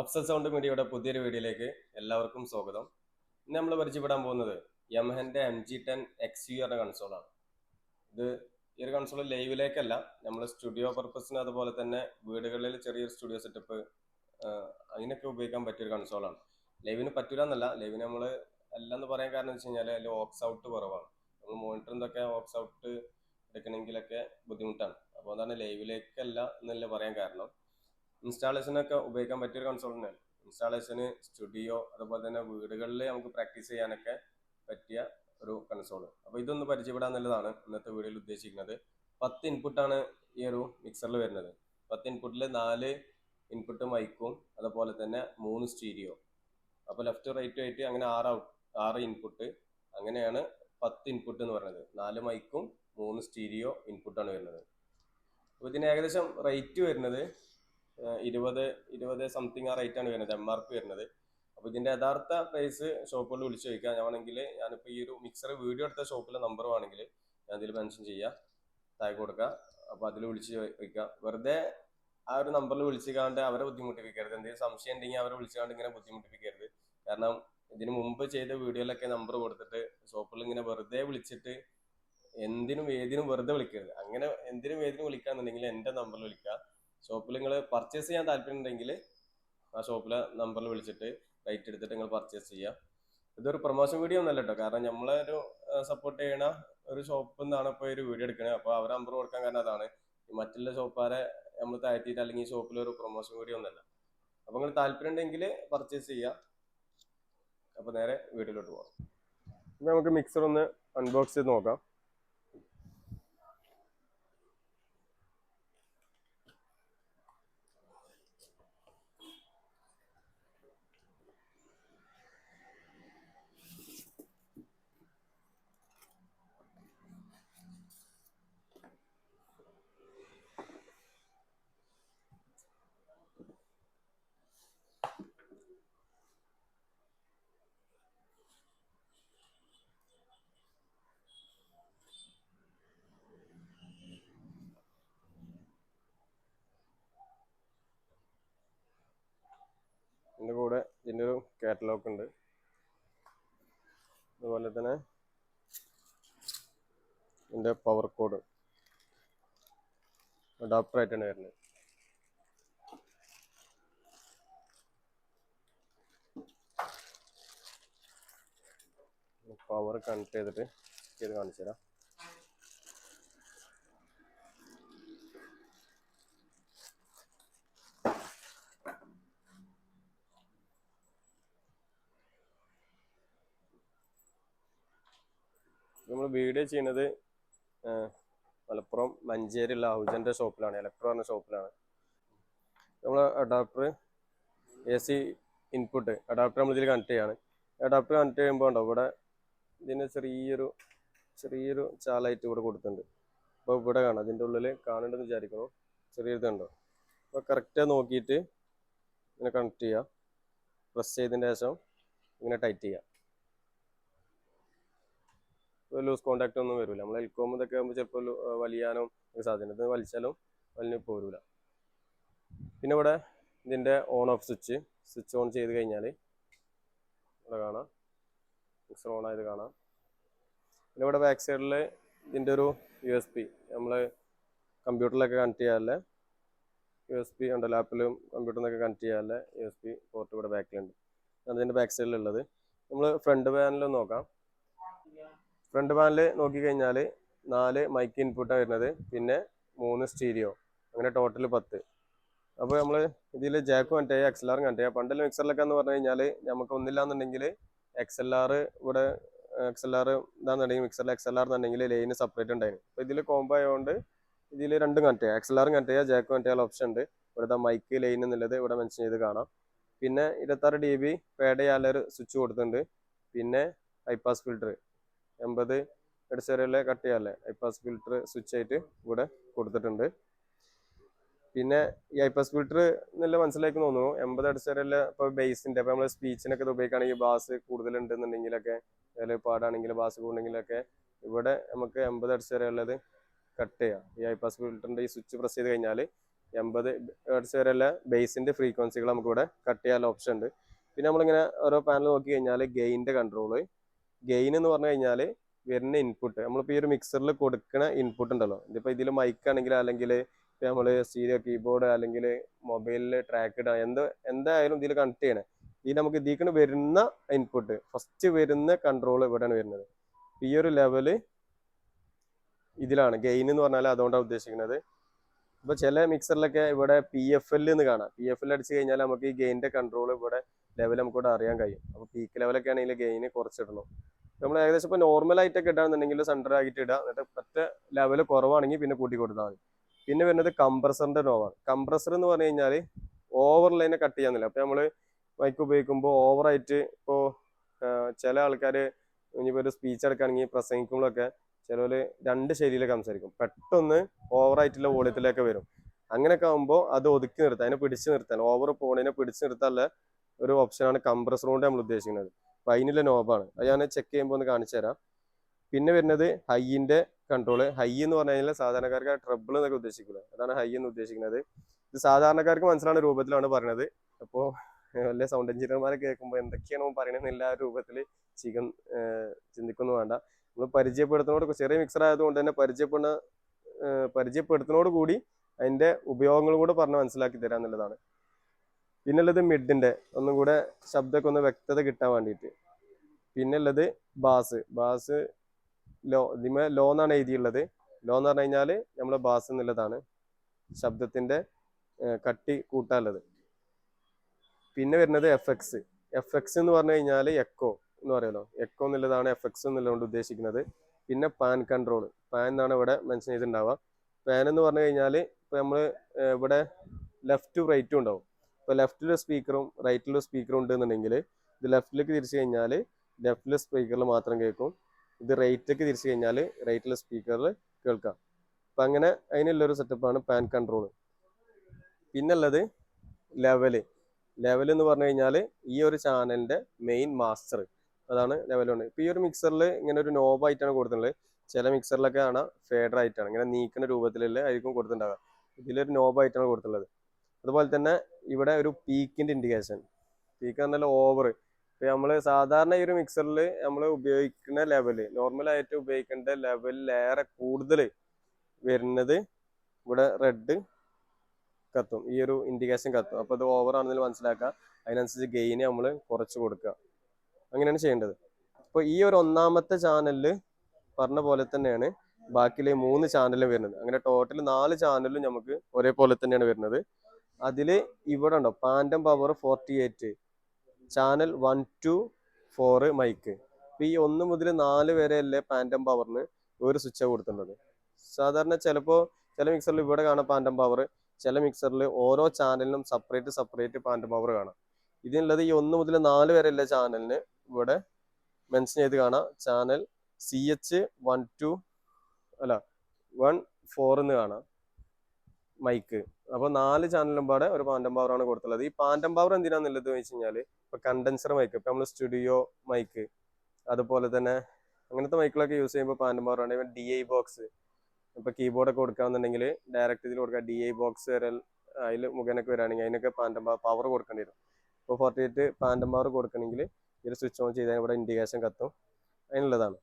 Afsal sound മീഡിയയുടെ പുതിയൊരു വീഡിയോയിലേക്ക് എല്ലാവർക്കും സ്വാഗതം. ഇന്ന് നമ്മൾ പരിചയപ്പെടാൻ പോകുന്നത് യമഹന്റെ M G ten X U എന്ന കൺസോളാണ് ഇത് ഈ ഒരു കൺസോൾ ലൈവിലേക്കല്ല നമ്മൾ സ്റ്റുഡിയോ പർപ്പസിന് അതുപോലെ തന്നെ വീടുകളിൽ ചെറിയൊരു സ്റ്റുഡിയോ സെറ്റപ്പ് അതിനൊക്കെ ഉപയോഗിക്കാൻ പറ്റിയൊരു കൺസോളാണ് ലൈവിന് പറ്റൂല എന്നല്ല ലൈവിന് നമ്മൾ അല്ലെന്ന് പറയാൻ കാരണം വെച്ച് കഴിഞ്ഞാൽ അതിൽ ഓക്സ് ഔട്ട് കുറവാണ്. നമ്മൾ മോണിറ്ററിന്റെയൊക്കെ ഓക്സ് ഔട്ട് എടുക്കണമെങ്കിലൊക്കെ ബുദ്ധിമുട്ടാണ്. അപ്പോൾ അതാണ് ലൈവിലേക്കല്ല എന്നല്ല പറയാൻ കാരണം. ഇൻസ്റ്റാളേഷനൊക്കെ ഉപയോഗിക്കാൻ പറ്റിയൊരു കൺസോൾ തന്നെയാണ്. ഇൻസ്റ്റാളേഷന് സ്റ്റുഡിയോ അതുപോലെ തന്നെ വീടുകളിൽ നമുക്ക് പ്രാക്ടീസ് ചെയ്യാനൊക്കെ പറ്റിയ ഒരു കൺസോൾ അപ്പോൾ ഇതൊന്ന് പരിചയപ്പെടാൻ നല്ലതാണ്. ഇന്നത്തെ വീഡിയോയിൽ ഉദ്ദേശിക്കുന്നത് പത്ത് ഇൻപുട്ടാണ് ഈ ഒരു മിക്സറിൽ വരുന്നത്. പത്ത് ഇൻപുട്ടിൽ നാല് ഇൻപുട്ട് മൈക്കും അതുപോലെ തന്നെ മൂന്ന് സ്റ്റീരിയോ അപ്പോൾ ലെഫ്റ്റ് റൈറ്റ് ആയിട്ട് അങ്ങനെ ആറ് ആറ് ഇൻപുട്ട് അങ്ങനെയാണ് പത്ത് ഇൻപുട്ട് എന്ന് പറയുന്നത്. നാല് മൈക്കും മൂന്ന് സ്റ്റീരിയോ ഇൻപുട്ടാണ് വരുന്നത്. അപ്പോൾ ഇതിന് ഏകദേശം റേറ്റ് വരുന്നത് ഇരുപത് ഇരുപത് സംതിങ് ആ റേറ്റ് ആണ് വരുന്നത് എം ആർ പി വരുന്നത്. അപ്പോൾ ഇതിന്റെ യഥാർത്ഥ പ്രൈസ് ഷോപ്പുകളിൽ വിളിച്ചു ചോദിക്കാം. ഞാനാണെങ്കിൽ ഞാനിപ്പോൾ ഈ ഒരു മിക്സർ വീഡിയോ എടുത്ത ഷോപ്പിലെ നമ്പർ വേണമെങ്കിൽ ഞാൻ അതിൽ മെൻഷൻ ചെയ്യാം. താഴെ കൊടുക്കുക അപ്പോൾ അതിൽ വിളിച്ചു ചോദിക്കാം. വെറുതെ ആ ഒരു നമ്പറിൽ വിളിച്ചുകാണ്ട് അവരെ ബുദ്ധിമുട്ടിപ്പിക്കരുത്. എന്തെങ്കിലും സംശയം ഉണ്ടെങ്കിൽ അവരെ വിളിച്ചുകൊണ്ട് ഇങ്ങനെ ബുദ്ധിമുട്ടിപ്പിക്കരുത്. കാരണം ഇതിനു മുമ്പ് ചെയ്ത വീഡിയോയിലൊക്കെ നമ്പർ കൊടുത്തിട്ട് ഷോപ്പിൽ ഇങ്ങനെ വെറുതെ വിളിച്ചിട്ട് എന്തിനും ഏതിനും വെറുതെ വിളിക്കരുത്. അങ്ങനെ എന്തിനും ഏതിനും വിളിക്കാന്നുണ്ടെങ്കിൽ എന്റെ നമ്പറിൽ വിളിക്കുക ഷോപ്പിൽ നിങ്ങൾ പർച്ചേസ് ചെയ്യാൻ താല്പര്യം ഉണ്ടെങ്കിൽ ആ ഷോപ്പിലെ നമ്പറിൽ വിളിച്ചിട്ട് റേറ്റ് എടുത്തിട്ട് നിങ്ങൾ പർച്ചേസ് ചെയ്യാം. ഇതൊരു പ്രൊമോഷൻ വീഡിയോ ഒന്നല്ല കേട്ടോ കാരണം നമ്മളെ ഒരു സപ്പോർട്ട് ചെയ്യണ ഒരു ഷോപ്പിൽ നിന്നാണ് ഇപ്പോൾ ഒരു വീഡിയോ എടുക്കുന്നത് അപ്പോൾ അവർ നമ്പർ കൊടുക്കാൻ കാരണം അതാണ്. മറ്റുള്ള ഷോപ്പുകാരെ നമ്മൾ താഴ്ത്തിയിട്ട് അല്ലെങ്കിൽ ഷോപ്പിൽ ഒരു പ്രൊമോഷൻ വീഡിയോ ഒന്നല്ല അപ്പോൾ നിങ്ങൾ താല്പര്യം ഉണ്ടെങ്കിൽ പർച്ചേസ് ചെയ്യുക അപ്പോൾ നേരെ വീഡിയോയിലോട്ട് പോകാം നമുക്ക് മിക്സർ ഒന്ന് അൺബോക്സ് ചെയ്ത് നോക്കാം. ഇതിന്റെ കൂടെ ഇതിന്റെ ഒരു കാറ്റലോഗ് ഉണ്ട്. അതുപോലെ തന്നെ ഇതിന്റെ പവർ കോഡ് അഡാപ്റ്റർ ആയിട്ടാണ് വരുന്നത്. പവർ കണക്ട് ചെയ്തിട്ട് ചെയ്ത് കാണിച്ചു തരാം നമ്മൾ വീഡിയോ ചെയ്യുന്നത് മലപ്പുറം മഞ്ചേരിയുള്ള ഹൗജന്റെ ഷോപ്പിലാണ് ഇലക്ട്രോ എന്ന ഷോപ്പിലാണ്. നമ്മൾ adapter A C input adapter നമ്മൾ ഇതിൽ കണക്ട് ചെയ്യാണ്. അഡാപ്റ്റർ കണക്ട് ചെയ്യുമ്പോൾ ഉണ്ടോ? ഇവിടെ ഇതിന് ചെറിയൊരു ചെറിയൊരു ചാലായിട്ട് ഇവിടെ കൊടുത്തിട്ടുണ്ട്. അപ്പോൾ ഇവിടെ കാണാം അതിന്റെ ഉള്ളിൽ കാണുന്നുണ്ടെന്ന് വിചാരിക്കുന്നു. ചെറിയൊരു ഇതുണ്ടോ അപ്പോൾ കറക്റ്റ് നോക്കിയിട്ട് ഇങ്ങനെ കണക്ട് ചെയ്യുക പ്രസ് ചെയ്തതിന് ശേഷം ഇങ്ങനെ ടൈറ്റ് ചെയ്യുക ലൂസ് കോണ്ടാക്ട് ഒന്നും വരില്ല നമ്മൾ എൽക്കോം ഇതൊക്കെ ആകുമ്പോൾ ചിലപ്പോൾ വലിയാനോ സാധ്യത വലിച്ചാലും വലിഞ്ഞു പോരൂല. പിന്നെ ഇവിടെ ഇതിന്റെ on off switch switch on ചെയ്ത് കഴിഞ്ഞാൽ ഇവിടെ കാണാം. മിക്സർ ഓൺ ആയത് കാണാം. പിന്നെ ഇവിടെ ബാക്ക് സൈഡിൽ ഇതിന്റെ ഒരു യു എസ് പി നമ്മൾ കമ്പ്യൂട്ടറിലൊക്കെ കണക്ട് ചെയ്യാറില്ല? യു എസ് പി ഉണ്ട് ലാപ്പിലും കമ്പ്യൂട്ടറിനൊക്കെ കണക്ട് ചെയ്യാറില്ല? യു എസ് പി പോർട്ട് ഇവിടെ ബാക്കിലുണ്ട് അതിന്റെ ബാക്ക് സൈഡിലുള്ളത് നമ്മൾ ഫ്രണ്ട് പാനലും നോക്കാം. ഫ്രണ്ട് പാനൽ നോക്കിക്കഴിഞ്ഞാൽ നാല് മൈക്ക് ഇൻപുട്ടാണ് വരുന്നത്. പിന്നെ മൂന്ന് സ്റ്റീരിയോ അങ്ങനെ ടോട്ടൽ പത്ത്. അപ്പോൾ നമ്മൾ ഇതിൽ ജാക്ക് കണക്ട് ചെയ്യുക എക്സ് എൽ ആർ കണക്ട് ചെയ്യുക മിക്സറിലൊക്കെ എന്ന് പറഞ്ഞു കഴിഞ്ഞാൽ നമുക്ക് ഒന്നില്ലാന്നുണ്ടെങ്കിൽ എക്സ് എൽ ആർ ഇവിടെ എക്സ് എൽ ആർ ഇതാണെന്നുണ്ടെങ്കിൽ മിക്സറിൽ എക്സ് എൽ ആർ എന്നുണ്ടെങ്കിൽ ലൈന് സെപ്പറേറ്റ് ഉണ്ടായിരുന്നു. അപ്പോൾ ഇതിൽ കോംബോ ആയതുകൊണ്ട് ഇതിൽ രണ്ടും കണക്ട് എക്സ് ആറും കണക്ട് ജാക്ക് കണക്ട് ഓപ്ഷൻ ഉണ്ട്. ഇവിടുത്തെ മൈക്ക് ലൈൻ എന്നുള്ളത് ഇവിടെ മെൻഷൻ ചെയ്ത് കാണാം. പിന്നെ ഇരുപത്താറ് ഡി ബി പേഡ് സ്വിച്ച് കൊടുത്തിട്ടുണ്ട്. പിന്നെ ഹൈപ്പാസ് ഫിൽറ്റർ എൺപത് എടുസറിലെ കട്ട് ചെയ്യാല്ലേ ഐപാസ് ഫിൽറ്റർ സ്വിച്ച് ആയിട്ട് ഇവിടെ കൊടുത്തിട്ടുണ്ട്. പിന്നെ ഈ ഐപാസ് ഫിൽറ്റർ നല്ല മനസ്സിലാക്കി തോന്നുന്നു. എൺപത് എടുസറിലെ ഇപ്പൊ ബേസിന്റെ ഇപ്പോൾ നമ്മൾ സ്പീച്ചിനൊക്കെ ഇത് ഉപയോഗിക്കുകയാണെങ്കിൽ ബാസ് കൂടുതലുണ്ടെന്നുണ്ടെങ്കിലൊക്കെ അതിൽ പാടാണെങ്കിൽ ബാസ് കൂടുണ്ടെങ്കിലൊക്കെ ഇവിടെ നമുക്ക് എൺപത് എടുസറിയുള്ളത് കട്ട് ചെയ്യാം. ഈ ഐപാസ് ഫിൽറ്ററിന്റെ ഈ സ്വിച്ച് പ്രസ് ചെയ്ത് കഴിഞ്ഞാൽ എൺപത് ഹേർട്സ് വരെയുള്ള ബേസിന്റെ ഫ്രീക്വൻസികൾ നമുക്ക് ഇവിടെ കട്ട് ചെയ്യാനുള്ള ഓപ്ഷൻ ഉണ്ട്. പിന്നെ നമ്മളിങ്ങനെ ഓരോ പാനൽ നോക്കി കഴിഞ്ഞാൽ ഗെയിന്റെ കൺട്രോൾ ഗെയിൻ എന്ന് പറഞ്ഞു കഴിഞ്ഞാൽ വരുന്ന ഇൻപുട്ട് നമ്മളിപ്പോൾ ഈ ഒരു മിക്സറിൽ കൊടുക്കുന്ന ഇൻപുട്ട് ഉണ്ടല്ലോ. ഇതിപ്പോൾ ഇതിൽ മൈക്ക് ആണെങ്കിൽ അല്ലെങ്കിൽ നമ്മൾ സ്റ്റീരിയോ കീബോർഡ് അല്ലെങ്കിൽ മൊബൈലിൽ ട്രാക്ക് ഇടാം എന്ത് എന്തായാലും ഇതിൽ കണക്ട് ചെയ്യണേ. ഈ നമുക്ക് ഇതിൽ വരുന്ന ഇൻപുട്ട് ഫസ്റ്റ് വരുന്ന കൺട്രോൾ ഇവിടെയാണ് വരുന്നത്. ഈ ഒരു ലെവൽ ഇതിലാണ് ഗെയിൻ എന്ന് പറഞ്ഞാൽ അതുകൊണ്ടാണ് ഉദ്ദേശിക്കുന്നത്. ഇപ്പൊ ചില മിക്സറിലൊക്കെ ഇവിടെ പി എഫ് എല്ലിൽ എന്ന് കാണാം. പി എഫ് എൽ അടിച്ചു കഴിഞ്ഞാൽ നമുക്ക് ഈ ഗെയിനിന്റെ കൺട്രോൾ ഇവിടെ ലെവൽ നമുക്കിവിടെ അറിയാൻ കഴിയും. അപ്പോൾ പീക്ക് ലെവലൊക്കെ ആണെങ്കിൽ ഗെയിന് കുറച്ചിടണം നമ്മൾ ഏകദേശം ഇപ്പോൾ നോർമൽ ആയിട്ടൊക്കെ ഇടാന്നുണ്ടെങ്കിൽ സെന്റർ ആയിട്ട് ഇടുക. എന്നിട്ട് മറ്റേ ലെവൽ കുറവാണെങ്കിൽ പിന്നെ കൂട്ടി കൊടുത്താൽ മതി. പിന്നെ വരുന്നത് കംപ്രസറിന്റെ നോവാണ് കംപ്രസർ എന്ന് പറഞ്ഞു കഴിഞ്ഞാൽ ഓവർ ലൈനെ കട്ട് ചെയ്യാന്നില്ല അപ്പോൾ നമ്മൾ മൈക്ക് ഉപയോഗിക്കുമ്പോൾ ഓവറായിട്ട് ഇപ്പോൾ ചില ആൾക്കാർ ഇനിയിപ്പോൾ ഒരു സ്പീച്ച് എടുക്കുകയാണെങ്കിൽ പ്രസംഗിക്കുമ്പോഴൊക്കെ ചിലവർ രണ്ട് ശൈലിയിലൊക്കെ സംസാരിക്കും. പെട്ടെന്ന് ഓവറായിട്ടുള്ള വോളിയത്തിലേക്ക് വരും. അങ്ങനെയൊക്കെ ആകുമ്പോൾ അത് ഒതുക്കി നിർത്താൻ അതിനെ പിടിച്ചു നിർത്താൻ ഓവർ പോണിനെ പിടിച്ചു നിർത്താനുള്ള ഒരു ഓപ്ഷനാണ് കംപ്രസർ കൊണ്ട് നമ്മൾ ഉദ്ദേശിക്കുന്നത്. അപ്പൊ അതിനുള്ള നോബാണ് അത് ഞാൻ ചെക്ക് ചെയ്യുമ്പോൾ ഒന്ന് കാണിച്ചു തരാം. പിന്നെ വരുന്നത് ഹൈയിന്റെ കൺട്രോൾ ഹൈ എന്ന് പറഞ്ഞു കഴിഞ്ഞാൽ സാധാരണക്കാർക്ക് ട്രബിൾ എന്നൊക്കെ ഉദ്ദേശിക്കുന്നത് അതാണ് ഹൈ എന്ന് ഉദ്ദേശിക്കുന്നത്. ഇത് സാധാരണക്കാർക്ക് മനസ്സിലാവുന്ന രൂപത്തിലാണ് പറയുന്നത്. അപ്പോൾ വല്ല സൗണ്ട് എഞ്ചിനീയർമാരെ കേൾക്കുമ്പോൾ എന്തൊക്കെയാണ് പറയണതെന്ന് എല്ലാ രൂപത്തിൽ ചികൻ ചിന്തിക്കൊന്നും വേണ്ട. നമ്മൾ പരിചയപ്പെടുത്തുന്നതോട് ചെറിയ മിക്സർ ആയതുകൊണ്ട് തന്നെ പരിചയപ്പെടുന്ന പരിചയപ്പെടുത്തുന്നതോട് കൂടി അതിന്റെ ഉപയോഗങ്ങളും കൂടെ പറഞ്ഞ് മനസ്സിലാക്കി തരാം എന്നുള്ളതാണ്. പിന്നുള്ളത് മിഡിന്റെ. ഒന്നും കൂടെ ശബ്ദമൊക്കെ ഒന്ന് വ്യക്തത കിട്ടാൻ വേണ്ടിയിട്ട്. പിന്നുള്ളത് ബാസ്. ബാസ് ലോ നിമ ലോ എന്നാണ് എഴുതിയുള്ളത്. ലോ എന്ന് പറഞ്ഞു കഴിഞ്ഞാൽ നമ്മൾ ബാസ് എന്നുള്ളതാണ് ശബ്ദത്തിന്റെ കട്ടി കൂട്ടാനുള്ളത്. പിന്നെ വരുന്നത് എഫ് എക്സ് എഫ് എക്സ് എന്ന് പറഞ്ഞു കഴിഞ്ഞാൽ എക്കോ എന്ന് പറയുമല്ലോ. എക്കോ എന്നുള്ളതാണ് എഫ് എക്സ് എന്നുള്ളതുകൊണ്ട് ഉദ്ദേശിക്കുന്നത്. പിന്നെ പാൻ കൺട്രോൾ. പാൻ എന്നാണ് ഇവിടെ മെൻഷൻ ചെയ്തിട്ടുണ്ടാവുക. പാൻ എന്ന് പറഞ്ഞു കഴിഞ്ഞാൽ ഇപ്പം നമ്മൾ ഇവിടെ ലെഫ്റ്റ് റൈറ്റും ഉണ്ടാവും. ഇപ്പോൾ ലെഫ്റ്റിലൊരു സ്പീക്കറും റൈറ്റിലൊരു സ്പീക്കറും ഉണ്ടെന്നുണ്ടെങ്കിൽ ഇത് ലെഫ്റ്റിലേക്ക് തിരിച്ചു കഴിഞ്ഞാൽ ലെഫ്റ്റിലെ സ്പീക്കറിൽ മാത്രം കേൾക്കും. ഇത് റൈറ്റിലേക്ക് തിരിച്ചു കഴിഞ്ഞാൽ റൈറ്റിലെ സ്പീക്കറിൽ കേൾക്കാം. അപ്പം അങ്ങനെ അതിനുള്ളൊരു സെറ്റപ്പാണ് പാൻ കൺട്രോൾ. പിന്നുള്ളത് ലെവൽ. ലെവൽ എന്ന് പറഞ്ഞു കഴിഞ്ഞാൽ ഈ ഒരു ചാനലിന്റെ മെയിൻ മാസ്റ്റർ. അതാണ് ലെവൽ വൺ ഇപ്പൊ ഈ ഒരു മിക്സറിൽ ഇങ്ങനെ ഒരു നോബായിട്ടാണ് കൊടുത്തിട്ടുള്ളത്. ചില മിക്സറിലൊക്കെ ആണ് ഫേഡർ ആയിട്ടാണ് ഇങ്ങനെ നീക്കുന്ന രൂപത്തിലുള്ള ആയിരിക്കും കൊടുത്തിട്ടുണ്ടാകുക ഇതിലൊരു നോബായിട്ടാണ് കൊടുത്തിട്ടുള്ളത്. അതുപോലെ തന്നെ ഇവിടെ ഒരു പീക്കിന്റെ ഇൻഡിക്കേഷൻ. പീക്ക് പറഞ്ഞാൽ ഓവർ ഇപ്പൊ നമ്മൾ സാധാരണ ഈ ഒരു മിക്സറിൽ നമ്മൾ ഉപയോഗിക്കുന്ന ലെവൽ നോർമലായിട്ട് ഉപയോഗിക്കേണ്ട ലെവലിലേറെ കൂടുതൽ വരുന്നത് ഇവിടെ റെഡ് കത്തും. ഈ ഒരു ഇൻഡിക്കേഷൻ കത്തും. അപ്പോൾ അത് ഓവർ ആണെന്ന് മനസ്സിലാക്കുക അതിനനുസരിച്ച് ഗെയിന് നമ്മൾ കുറച്ച് കൊടുക്കുക അങ്ങനെയാണ് ചെയ്യേണ്ടത്. അപ്പോൾ ഈ ഒരു ഒന്നാമത്തെ ചാനലിൽ പറഞ്ഞ പോലെ തന്നെയാണ് ബാക്കിയിലെ മൂന്ന് ചാനലും വരുന്നത്. അങ്ങനെ ടോട്ടൽ നാല് ചാനലും നമുക്ക് ഒരേപോലെ തന്നെയാണ് വരുന്നത്. അതിൽ ഇവിടെ ഉണ്ടോ phantom power forty eight channel one two four mic ഇപ്പം ഈ ഒന്ന് മുതൽ നാല് വരെ അല്ലേ പാൻഡം പവറിന് ഒരു സ്വിച്ച് കൊടുത്തിട്ടുള്ളത്. സാധാരണ ചിലപ്പോൾ ചില മിക്സറിൽ ഇവിടെ കാണാം പാൻഡം പവർ ചില മിക്സറിൽ ഓരോ ചാനലിനും സെപ്പറേറ്റ് സെപ്പറേറ്റ് പാൻഡം പവർ കാണാം. ഇതിനുള്ളത് ഈ ഒന്ന് മുതൽ നാല് വരെ അല്ലേ ചാനലിന് ഇവിടെ മെൻഷൻ ചെയ്ത് കാണാം. Channel C H one two അല്ല വൺ ഫോർ എന്ന് കാണാം മൈക്ക് അപ്പോൾ നാല് ചാനലും പാടെ ഒരു പാൻഡം പവറാണ് കൊടുത്തുള്ളത്. ഈ പാൻഡം പവർ എന്തിനാന്നുള്ളത് വെച്ച് കഴിഞ്ഞാൽ ഇപ്പൊ കണ്ടൻസർ മൈക്ക് ഇപ്പൊ നമ്മൾ സ്റ്റുഡിയോ മൈക്ക് അതുപോലെ തന്നെ അങ്ങനത്തെ മൈക്കിലൊക്കെ യൂസ് ചെയ്യുമ്പോൾ പാൻഡം പവർ ആണ്. ഡി ഐ ബോക്സ് ഇപ്പൊ കീബോർഡ് ഒക്കെ കൊടുക്കാന്നുണ്ടെങ്കിൽ ഡയറക്റ്റ് ഇതിൽ കൊടുക്കുക ഡി ഐ ബോക്സ് വരെ അതിൽ മുഖേനൊക്കെ വരികയാണെങ്കിൽ അതിനൊക്കെ പാൻഡം പവർ കൊടുക്കേണ്ടി വരും. ഇപ്പോൾ ഫോർട്ടി എയ്റ്റ് പാൻഡം പവർ കൊടുക്കണമെങ്കിൽ ഇതിൽ സ്വിച്ച് ഓൺ ചെയ്താൽ ഇവിടെ ഇൻഡിക്കേഷൻ കത്തും. അതിനുള്ളതാണ്.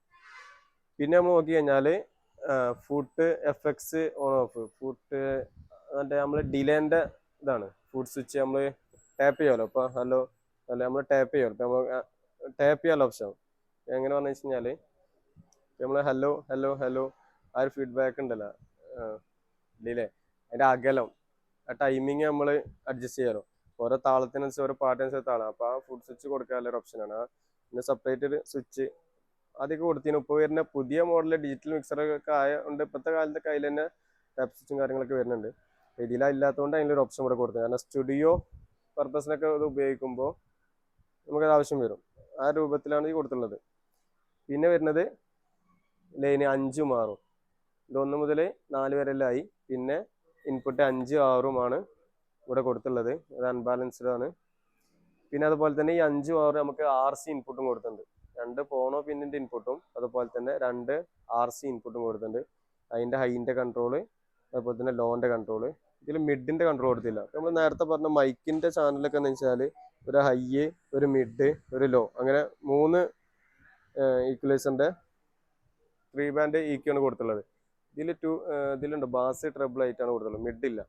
പിന്നെ നമ്മൾ നോക്കി കഴിഞ്ഞാൽ foot F X on off foot മറ്റേ നമ്മൾ ഡിലേന്റെ ഇതാണ്. ഫുഡ് സ്വിച്ച് നമ്മൾ ടാപ്പ് ചെയ്യാമല്ലോ അപ്പോൾ ഹലോ അല്ല നമ്മൾ ടാപ്പ് ചെയ്യാമല്ലോ ഇപ്പോൾ നമ്മൾ ടാപ്പ് ചെയ്യാമല്ലോ ഓപ്ഷൻ എങ്ങനെ പറഞ്ഞു വെച്ച് നമ്മൾ ഹലോ ഹലോ ഹലോ ആ ഒരു ഫീഡ്ബാക്ക് ഉണ്ടല്ലോ ഡിലേ. അതിന്റെ അകലം ആ ടൈമിങ് നമ്മൾ അഡ്ജസ്റ്റ് ചെയ്യാലോ. ഓരോ താളത്തിനനുസരിച്ച് ഓരോ പാട്ടിനനുസരിച്ച് താളം. അപ്പോൾ ആ ഫുഡ് സ്വിച്ച് കൊടുക്കാനുള്ള ഒരു ഓപ്ഷനാണ് പിന്നെ സെപ്പറേറ്റ് ഒരു സ്വിച്ച് അതൊക്കെ കൊടുത്തിന്. ഇപ്പോൾ വരുന്ന പുതിയ മോഡൽ ഡിജിറ്റൽ മിക്സറൊക്കെ ആയതുകൊണ്ട് ഇപ്പോഴത്തെ കാലത്തെ കയ്യിൽ തന്നെ ടാപ്പ് സ്വിച്ചും കാര്യങ്ങളൊക്കെ വരുന്നുണ്ട്. ഇതിലില്ലാത്തതുകൊണ്ട് ഒരു ഓപ്ഷൻ കൂടെ കൊടുത്തത് കാരണം സ്റ്റുഡിയോ പർപ്പസിനൊക്കെ ഇത് ഉപയോഗിക്കുമ്പോൾ നമുക്കത് ആവശ്യം വരും. ആ രൂപത്തിലാണ് ഈ കൊടുത്തുള്ളത് പിന്നെ വരുന്നത് ലൈന് അഞ്ച് മാറും ഇത് ഒന്ന് മുതൽ നാല് വരെല്ലായി പിന്നെ ഇൻപുട്ട് അഞ്ച് ആറുമാണ് ഇവിടെ കൊടുത്തുള്ളത് അത് അൺബാലൻസ്ഡ് ആണ്. പിന്നെ അതുപോലെ തന്നെ ഈ അഞ്ചും ആറും നമുക്ക് ആർ സി ഇൻപുട്ടും കൊടുത്തിട്ടുണ്ട്. രണ്ട് പോണോ പിന്നിന്റെ ഇൻപുട്ടും അതുപോലെ തന്നെ രണ്ട് ആർ സി ഇൻപുട്ടും കൊടുത്തിട്ടുണ്ട്. അതിന്റെ ഹൈന്റെ കൺട്രോൾ അതുപോലെ തന്നെ ലോന്റെ കൺട്രോൾ ഇതിൽ മിഡിന്റെ കൺട്രോൾ കൊടുത്തില്ല. നമ്മൾ നേരത്തെ പറഞ്ഞ മൈക്കിന്റെ ചാനലൊക്കെ എന്ന് വെച്ചാൽ ഒരു ഹൈ ഒരു മിഡ് ഒരു ലോ അങ്ങനെ മൂന്ന് ഈക്വലേഷന്റെ ത്രീ ബാൻഡ് ഇക്യു ആണ് കൊടുത്തുള്ളത് ഇതിൽ ടു ഇതിലുണ്ട്. ബാസ് ട്രബിൾ ആയിട്ടാണ് കൊടുത്തുള്ളത് മിഡ് ഇല്ല.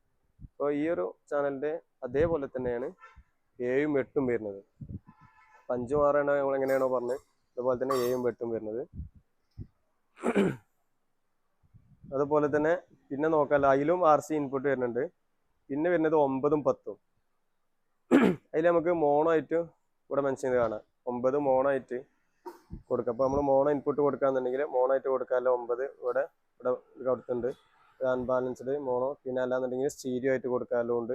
അപ്പോൾ ഈ ഒരു ചാനലിന്റെ അതേപോലെ തന്നെയാണ് ഏഴും എട്ടും വരുന്നത്. അഞ്ചും ആറാണ് നമ്മൾ എങ്ങനെയാണോ പറഞ്ഞത്. അതുപോലെ തന്നെ ഏഴും എട്ടും വരുന്നത്. അതുപോലെ തന്നെ പിന്നെ നോക്കാമല്ലോ അതിലും ആർ സി ഇൻപുട്ട് വരുന്നുണ്ട്. പിന്നെ വരുന്നത് ഒമ്പതും പത്തും. അതിൽ നമുക്ക് മോണോ ആയിട്ട് ഇവിടെ മെൻഷൻ ചെയ്ത് കാണാം. ഒമ്പത് മോണോ ആയിട്ട് കൊടുക്കാം. അപ്പോൾ നമ്മൾ മോണോ ഇൻപുട്ട് കൊടുക്കാന്നുണ്ടെങ്കിൽ മോണോ ആയിട്ട് കൊടുക്കാമല്ലോ ഒമ്പത് ഇവിടെ ഇവിടെ കൊടുത്തുണ്ട് അൺബാലൻസ്ഡ് മോണോ പിന്നെ അല്ലാന്നുണ്ടെങ്കിൽ സ്റ്റീരിയോ ആയിട്ട് കൊടുക്കാമല്ലോ ഉണ്ട്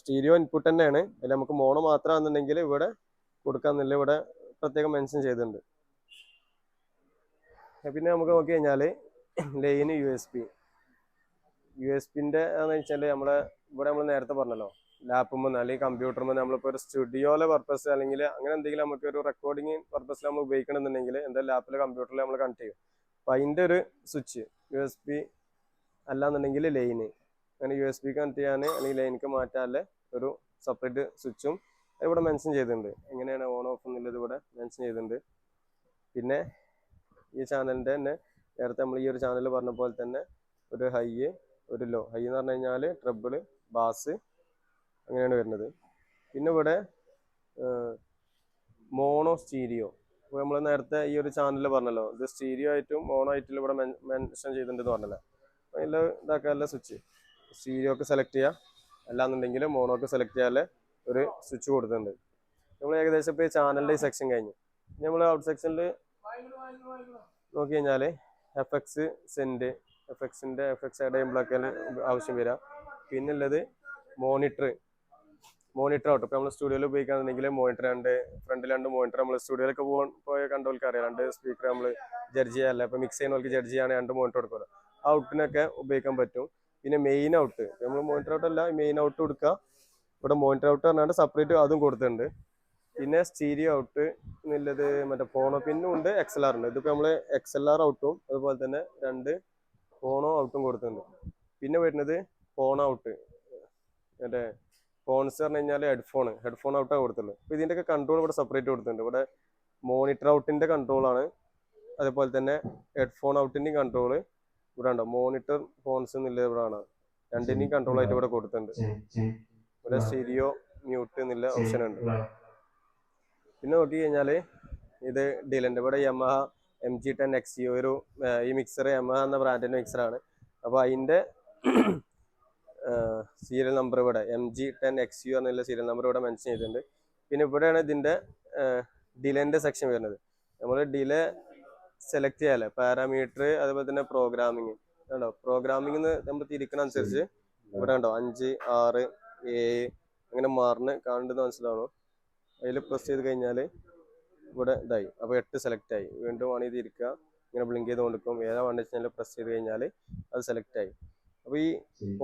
സ്റ്റീരിയോ ഇൻപുട്ട് തന്നെയാണ്. അതിൽ നമുക്ക് മോണോ മാത്രമാണെന്നുണ്ടെങ്കിൽ ഇവിടെ കൊടുക്കാന്നില്ല. ഇവിടെ പ്രത്യേകം മെൻഷൻ ചെയ്തിട്ടുണ്ട്. പിന്നെ നമുക്ക് നോക്കി കഴിഞ്ഞാൽ line U S B U S പിന്റെ എന്ന് വെച്ചാൽ ഇവിടെ നമ്മൾ നേരത്തെ പറഞ്ഞല്ലോ ലാപ്പുമ്പോൾ അല്ലെങ്കിൽ കമ്പ്യൂട്ടറുമ്പോൾ നമ്മളിപ്പോൾ ഒരു സ്റ്റുഡിയോയിലെ പർപ്പസ് അല്ലെങ്കിൽ അങ്ങനെ എന്തെങ്കിലും നമുക്ക് ഒരു റെക്കോർഡിംഗ് പർപ്പസിൽ നമ്മൾ ഉപയോഗിക്കണമെന്നുണ്ടെങ്കിൽ എന്തായാലും ലാപ്പിൽ കമ്പ്യൂട്ടറിൽ നമ്മൾ കണക്ട് ചെയ്യും. അപ്പൊ അതിന്റെ ഒരു സ്വിച്ച് യു എസ് പി അല്ലാന്നുണ്ടെങ്കിൽ ലൈന് അങ്ങനെ യു എസ് പി കണക്ട് ചെയ്യാൻ അല്ലെങ്കിൽ ലൈനിക്ക് മാറ്റാനുള്ള ഒരു സെപ്പറേറ്റ് സ്വിച്ചും ഇവിടെ മെൻഷൻ ചെയ്തിട്ടുണ്ട്. എങ്ങനെയാണ് ഓൺ ഓഫ് എന്നുള്ളത് ഇവിടെ മെൻഷൻ ചെയ്തിട്ടുണ്ട്. പിന്നെ ഈ ചാനലിന്റെ തന്നെ നേരത്തെ നമ്മൾ ഈ ഒരു ചാനൽ പറഞ്ഞ പോലെ തന്നെ ഒരു ഹൈ ഒരു ലോ ഹൈ എന്ന് പറഞ്ഞു കഴിഞ്ഞാൽ ട്രബിൾ ബാസ് അങ്ങനെയാണ് വരുന്നത്. പിന്നെ ഇവിടെ മോണോ സ്റ്റീരിയോ ഇപ്പോൾ നമ്മൾ നേരത്തെ ഈ ഒരു ചാനലിൽ പറഞ്ഞല്ലോ ഇത് സ്റ്റീരിയോ ആയിട്ടും മോണോ ആയിട്ടും ഇവിടെ മെൻഷൻ ചെയ്തിട്ടുണ്ടെന്ന് പറഞ്ഞല്ലോ. അപ്പോൾ അതിൽ ഇതാക്കാനുള്ള സ്വിച്ച് സ്റ്റീരിയോക്ക് സെലക്ട് ചെയ്യുക അല്ലാന്നുണ്ടെങ്കിൽ മോണോക്ക് സെലക്ട് ചെയ്യാതെ ഒരു സ്വിച്ച് കൊടുത്തിട്ടുണ്ട്. നമ്മൾ ഏകദേശം ഇപ്പോൾ ഈ ചാനലിന്റെ സെക്ഷൻ കഴിഞ്ഞു. നമ്മൾ ഔട്ട് സെക്ഷനിൽ നോക്കി കഴിഞ്ഞാൽ എഫ് എക്സ് സെന്റ് എഫ് എക്സിന്റെ എഫ് ആഡ് ചെയ്യുമ്പോഴൊക്കെ ആവശ്യം വരിക പിന്നെ ഉള്ളത് മോണിറ്റർ മോണിറ്റർ ആവട്ടെ ഇപ്പോൾ നമ്മൾ സ്റ്റുഡിയോയിൽ ഉപയോഗിക്കുകയാണെന്നുണ്ടെങ്കിൽ മോണിറ്റർ രണ്ട് ഫ്രണ്ടിൽ രണ്ട് മോണിറ്റർ നമ്മൾ സ്റ്റുഡിയോയിലൊക്കെ പോകാൻ പോയ കണ്ടവർക്ക് അറിയാം. രണ്ട് സ്പീക്കർ നമ്മൾ ജഡ്ജ് ചെയ്യാറില്ല അപ്പോൾ മിക്സ് ചെയ്യുന്നവർക്ക് ജഡ്ജ് ചെയ്യുകയാണെങ്കിൽ രണ്ട് മോണിറ്റർ കൊടുക്കുക ആ ഔട്ടിനൊക്കെ ഉപയോഗിക്കാൻ പറ്റും. പിന്നെ മെയിൻ ഔട്ട് നമ്മൾ മോണിറ്റർ ഔട്ട് അല്ല മെയിൻ ഔട്ട് കൊടുക്കുക ഇവിടെ മോണിറ്റർ ഔട്ട് പറഞ്ഞാൽ സെപ്പറേറ്റ് അതും കൊടുത്തിട്ടുണ്ട്. പിന്നെ സ്റ്റീരിയോ ഔട്ട് എന്നുള്ളത് മറ്റേ ഫോണോ പിന്നും ഉണ്ട് എക്സ് എൽ ആർ ഉണ്ട്. ഇതിപ്പോൾ നമ്മൾ എക്സ് എൽ ആർ ഔട്ടും അതുപോലെ തന്നെ രണ്ട് ഫോണോ ഔട്ടും കൊടുത്തിട്ടുണ്ട്. പിന്നെ വരുന്നത് ഫോൺ ഔട്ട് മറ്റേ ഫോൺസ് പറഞ്ഞു കഴിഞ്ഞാൽ ഹെഡ്ഫോൺ ഹെഡ്ഫോൺ ഔട്ടാണ് കൊടുത്തിട്ടുള്ളത്. അപ്പോൾ ഇതിന്റെയൊക്കെ കൺട്രോൾ ഇവിടെ സെപ്പറേറ്റ് കൊടുത്തിട്ടുണ്ട്. ഇവിടെ മോണിറ്റർ ഔട്ടിന്റെ കൺട്രോളാണ് അതേപോലെ തന്നെ ഹെഡ്ഫോൺ ഔട്ടിന്റെയും കൺട്രോൾ ഇവിടെ ഉണ്ടോ? മോണിറ്റർ ഫോൺസ് എന്നുള്ളത് ഇവിടെ ആണ്. രണ്ടിന്റെയും കൺട്രോൾ ആയിട്ട് ഇവിടെ കൊടുത്തിട്ടുണ്ട്. ഇവിടെ സ്റ്റീരിയോ മ്യൂട്ട് എന്നുള്ള ഓപ്ഷൻ ഉണ്ട്. പിന്നെ നോക്കി കഴിഞ്ഞാൽ ഇത് ഡീലുണ്ട് ഇവിടെ Yamaha M G ten X U ഒരു ഈ മിക്സർ എം എന്ന ബ്രാൻഡിന്റെ മിക്സറാണ് അപ്പോൾ അതിന്റെ സീരിയൽ നമ്പർ ഇവിടെ M G ten X U എന്നുള്ള സീരിയൽ നമ്പർ ഇവിടെ മെൻഷൻ ചെയ്തിട്ടുണ്ട്. പിന്നെ ഇവിടെയാണ് ഇതിന്റെ ഡിലേന്റെ സെക്ഷൻ വരുന്നത്. നമ്മൾ ഡിലേ സെലക്ട് ചെയ്യാല്ലേ? പാരാമീറ്റർ അതുപോലെ തന്നെ പ്രോഗ്രാമിങ് കണ്ടോ? പ്രോഗ്രാമിംഗ് നമ്മൾ തിരിക്കണ അനുസരിച്ച് ഇവിടെ ഉണ്ടോ അഞ്ച് ആറ് ഏഴ് അങ്ങനെ മാറിന് കാണുന്നത് മനസ്സിലാണോ അതിൽ പ്രസ് ചെയ്ത് കഴിഞ്ഞാൽ ഇവിടെ ഇതായി. അപ്പോൾ എട്ട് സെലക്ട് ആയി. വീണ്ടും ഓൺ ചെയ്തിരിക്കുക. ഇങ്ങനെ ബ്ലിങ്ക് ചെയ്ത് കൊടുക്കും ഏതാ വേണ്ട വെച്ചാൽ പ്രസ് ചെയ്ത് കഴിഞ്ഞാൽ അത് സെലക്ട് ആയി. അപ്പോൾ ഈ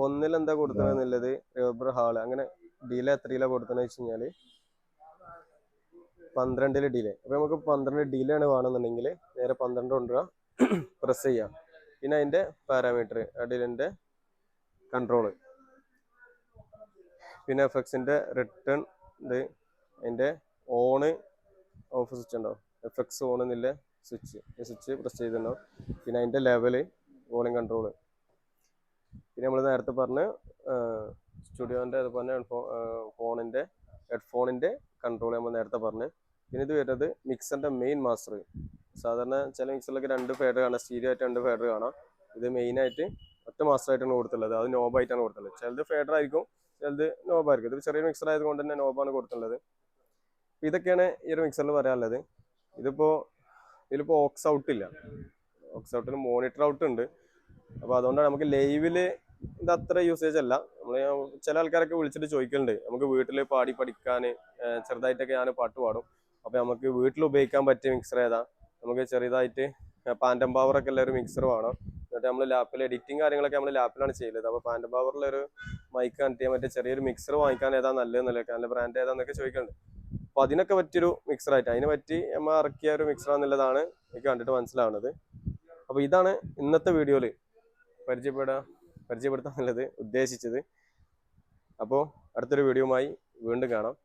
ഒന്നിൽ എന്താ കൊടുക്കണമെന്നുള്ളത് റിവർബർ റബ്ബർ ഹാൾ അങ്ങനെ ഡിലേ എത്രയിലാണ് കൊടുക്കണമെന്ന് വെച്ച് കഴിഞ്ഞാൽ പന്ത്രണ്ടിൽ ഡിലേ അപ്പോൾ നമുക്ക് പന്ത്രണ്ട് ഡിലേ ആണ് വേണമെന്നുണ്ടെങ്കിൽ നേരെ പന്ത്രണ്ട് കൊണ്ടുവരാം. പ്രസ് ചെയ്യാം. പിന്നെ അതിന്റെ പാരാമീറ്റർ ഡിലിന്റെ കൺട്രോൾ പിന്നെ എഫ് എക്സിന്റെ റിട്ടേൺ ഇത് അതിന്റെ ഓണ് ഓഫ് സ്വിച്ച് ഉണ്ടോ എഫ് എക്സ് ഓൺ എന്നില്ല? സ്വിച്ച് ഈ സ്വിച്ച് പ്രസ് ചെയ്തിട്ടുണ്ടാവും. പിന്നെ അതിന്റെ ലെവൽ വോളിയം കൺട്രോൾ പിന്നെ നമ്മൾ നേരത്തെ പറഞ്ഞ സ്റ്റുഡിയോന്റെ അതുപോലെ ഫോണിന്റെ ഹെഡ്ഫോണിന്റെ കൺട്രോൾ നമ്മൾ നേരത്തെ പറഞ്ഞ്. പിന്നെ ഇത് വരുന്നത് മിക്സറിന്റെ മെയിൻ മാസ്റ്റർ സാധാരണ ചില മിക്സറിലൊക്കെ രണ്ട് ഫേഡർ കാണാം. സ്റ്റീരിയോ ആയിട്ട് രണ്ട് ഫേഡർ കാണാം. ഇത് മെയിനായിട്ട് ഒറ്റ മാസ്റ്ററായിട്ടാണ് കൊടുത്തുള്ളത് അത് നോബായിട്ടാണ് കൊടുത്തുള്ളത് ചിലത് ഫേഡർ ആയിരിക്കും ചിലത് നോബായിരിക്കും ഇത് ചെറിയ മിക്സർ ആയതുകൊണ്ട് തന്നെ നോബാണ് കൊടുത്തുള്ളത് ഇതൊക്കെയാണ് ഈ ഒരു മിക്സറിൽ പറയാനുള്ളത്. ഇതിപ്പോൾ ഇതിലിപ്പോൾ ഓക്സ് ഔട്ട് ഇല്ല. ഓക്സ് ഔട്ടിന് മോണിറ്റർ ഔട്ട് ഉണ്ട്. അപ്പോൾ അതുകൊണ്ടാണ് നമുക്ക് ലൈവിൽ ഇത് അത്ര യൂസേജ് അല്ല. നമ്മൾ ചില ആൾക്കാരൊക്കെ വിളിച്ചിട്ട് ചോദിക്കലുണ്ട്. നമുക്ക് വീട്ടിൽ പാടി പഠിക്കാൻ ചെറുതായിട്ടൊക്കെ ഞാൻ പാട്ട് പാടും. അപ്പോൾ നമുക്ക് വീട്ടിൽ ഉപയോഗിക്കാൻ പറ്റിയ മിക്സർ ഏതാ? നമുക്ക് ചെറുതായിട്ട് പാന്റം പവർ ഒക്കെ ഉള്ള ഒരു മിക്സർ വേണം. എന്നിട്ട് നമ്മൾ ലാപ്പിൽ എഡിറ്റിംഗ് കാര്യങ്ങളൊക്കെ നമ്മൾ ലാപ്പിലാണ് ചെയ്യുന്നത് അപ്പോൾ പാന്റം പവറിലൊരു മൈക്ക് കണക്ട് ചെയ്യാൻ പറ്റിയ ചെറിയൊരു മിക്സർ വാങ്ങിക്കാൻ ഏതാ നല്ലതെന്നല്ലേ നല്ല ബ്രാൻഡ് ഏതാന്നൊക്കെ ചോദിക്കുന്നുണ്ട് അപ്പോൾ അതിനൊക്കെ പറ്റിയൊരു മിക്സർ ആയിട്ട്. അതിനെ പറ്റി നമ്മൾ ഇറക്കിയ ഒരു മിക്സർ എന്നുള്ളതാണ് എനിക്ക് കണ്ടിട്ട് മനസ്സിലാവുന്നത്. അപ്പോൾ ഇതാണ് ഇന്നത്തെ വീഡിയോയിൽ പരിചയപ്പെടാ പരിചയപ്പെടുത്താൻ ഉള്ളത് ഉദ്ദേശിച്ചത്. അപ്പോൾ അടുത്തൊരു വീഡിയോയുമായി വീണ്ടും കാണാം.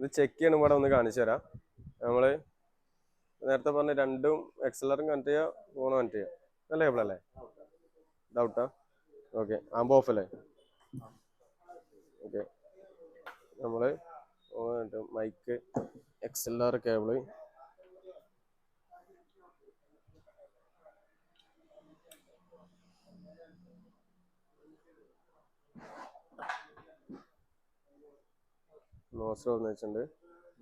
ഇത് ചെക്ക് ചെയ്യണം ഇവിടെ ഒന്ന് കാണിച്ചു തരാം. നമ്മൾ നേരത്തെ പറഞ്ഞ രണ്ടും എക്സലറും കണക്ട് ചെയ്യുക ഫോണും കണക്ട് ചെയ്യുക നല്ല കേബിൾ അല്ലേ? ഡൗട്ടാ ഓക്കെ ആമ്പോ ഓഫ് അല്ലേ? ഓക്കെ നമ്മൾ mic X L R cable നോസർ വന്ന് വെച്ചിട്ടുണ്ട്.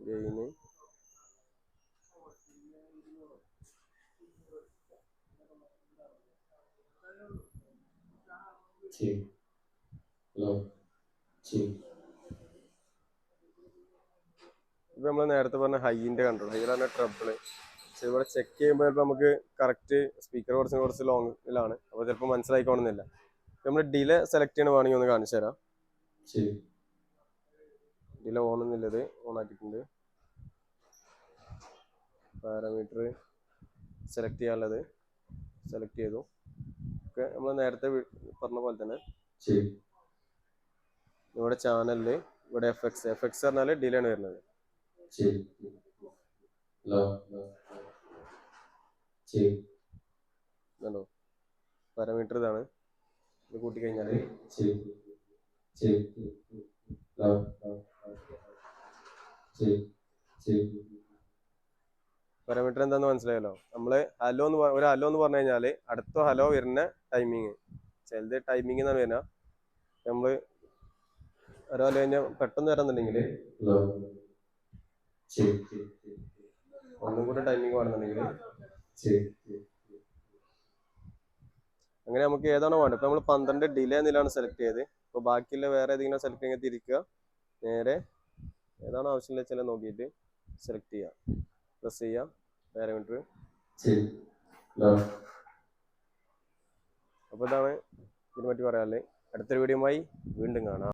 ഗെയിന് low, check, ഇപ്പൊ നമ്മൾ നേരത്തെ പറഞ്ഞ ഹൈന്റെ കൺട്രോൾ ഹൈ പറഞ്ഞ ട്രബിൾ പക്ഷെ ഇവിടെ ചെക്ക് ചെയ്യുമ്പോൾ ചിലപ്പോൾ നമുക്ക് കറക്റ്റ് സ്പീക്കർ കുറച്ച് കുറച്ച് ലോങ്ങിലാണ് അപ്പോൾ ചിലപ്പോൾ മനസ്സിലായിക്കോണമെന്നില്ല നമ്മൾ ഡിലേ സെലക്ട് ചെയ്യണ വേണമെങ്കിൽ ഒന്ന് കാണിച്ചു തരാം. ശരി. ഡിലേ ഓൺ എന്നുള്ളത് ഓൺ ആക്കിയിട്ടുണ്ട്. പാരാമീറ്റർ സെലക്ട് ചെയ്യാനുള്ളത്. സെലക്ട് ചെയ്തു. ഒക്കെ നമ്മൾ നേരത്തെ പറഞ്ഞ പോലെ തന്നെ. ഇവിടെ ചാനലിൽ ഇവിടെ എഫ് എക്സ് എഫ് എക്സ് പറഞ്ഞാൽ ഡിലേ ആണ് വരുന്നത്. Check, low, check, ഇതുണ്ടോ പാരാമീറ്റർ ഇതാണ്. ഇത് കൂട്ടി കഴിഞ്ഞാൽ check, check, low, check, check, parameter എന്താന്ന് മനസ്സിലായല്ലോ? നമ്മൾ ഹലോ എന്ന് ഒരു ഹലോ എന്ന് പറഞ്ഞു കഴിഞ്ഞാൽ അടുത്ത ഹലോ വരുന്ന ടൈമിങ് ചിലത് ടൈമിംഗ് എന്നാണ് വരുന്നത് നമ്മൾ ഒരു ഹലോ കഴിഞ്ഞാൽ പെട്ടെന്ന് വരാന്നുണ്ടെങ്കിൽ ഒന്നും ടൈമിംഗ് വേണമെന്നുണ്ടെങ്കിൽ അങ്ങനെ നമുക്ക് ഏതാണോ വേണ്ടത്. ഇപ്പൊ നമ്മൾ പന്ത്രണ്ട് ഡിലേ എന്നിലാണ് സെലക്ട് ചെയ്ത് ഇപ്പൊ ബാക്കിയുള്ള വേറെ ഏതെങ്കിലും സെലക്ട് ചെയ്യാൻ തിരിക്കുക നേരെ ഏതാണോ ആവശ്യമില്ല ചില നോക്കിയിട്ട് സെലക്ട് ചെയ്യുക. പ്രസ് ചെയ്യുക. മീറ്റർ അപ്പൊ ഇതാണ് ഇതിനെ പറ്റി പറയാനുള്ളത്. അടുത്തൊരു വീഡിയോയുമായി വീണ്ടും കാണാം.